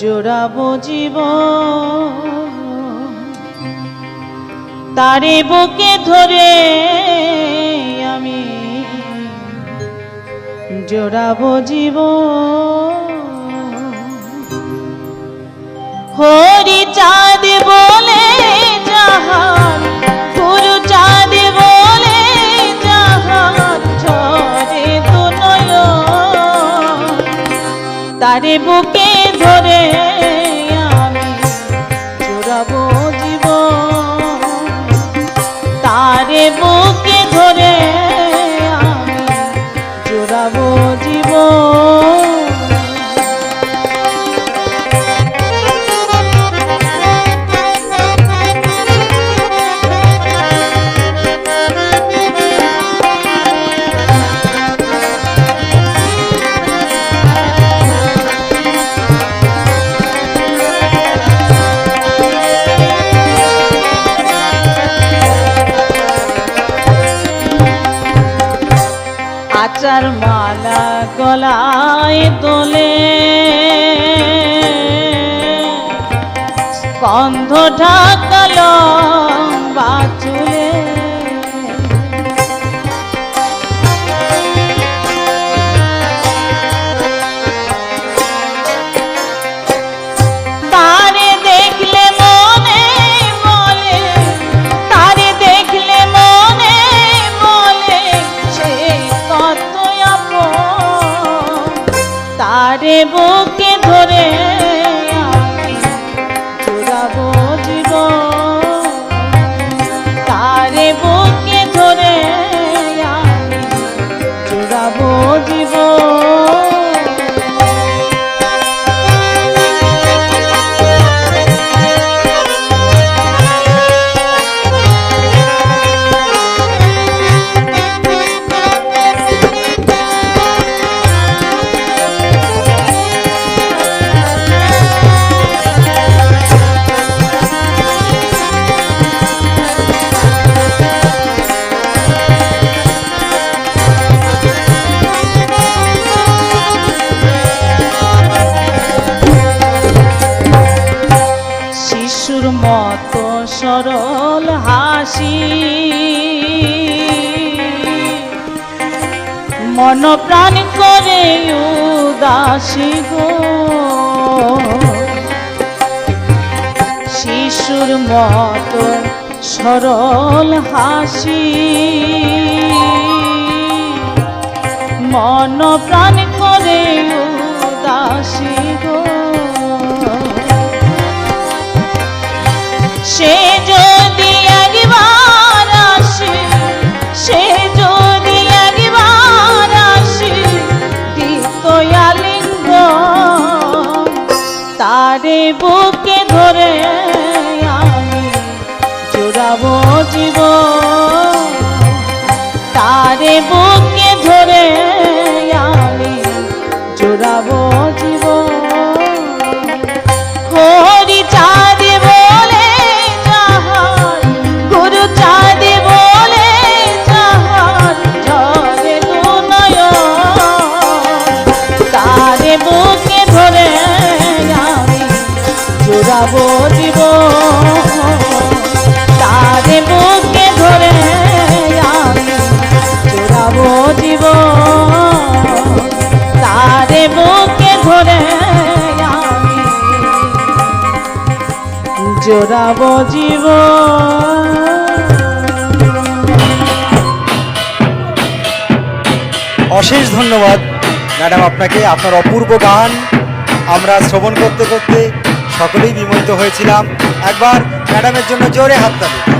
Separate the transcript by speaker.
Speaker 1: জোড়াবো জীব তারে বুকে ধরে আমি জোড়াবো জীব হরি চাঁদ তারে বুকে ধরে আমি জোরাব জীবন। তারে বুকে ধরে আচার মালা গলায় দোলে কন্ধ ঢাকাল তারে বুকে ধরে সরল হাসি। মন প্রাণ করে উদাসী গো। শিশুর মতো সরল হাসি। মন প্রাণ করে উদাসী গো। সে তারে বুকে ধরে আমি জোড়াবো জীব তারে বুকে ধরে তারে ধরে তারে ধরে জোড়াবো জীব
Speaker 2: অশেষ ধন্যবাদ। ম্যাডাম, আপনাকে আপনার অপূর্ব গান আমরা শ্রবণ করতে করতে সকলেই বিমোহিত হয়েছিলাম। একবার ম্যাডামের জন্য জোরে হাততালি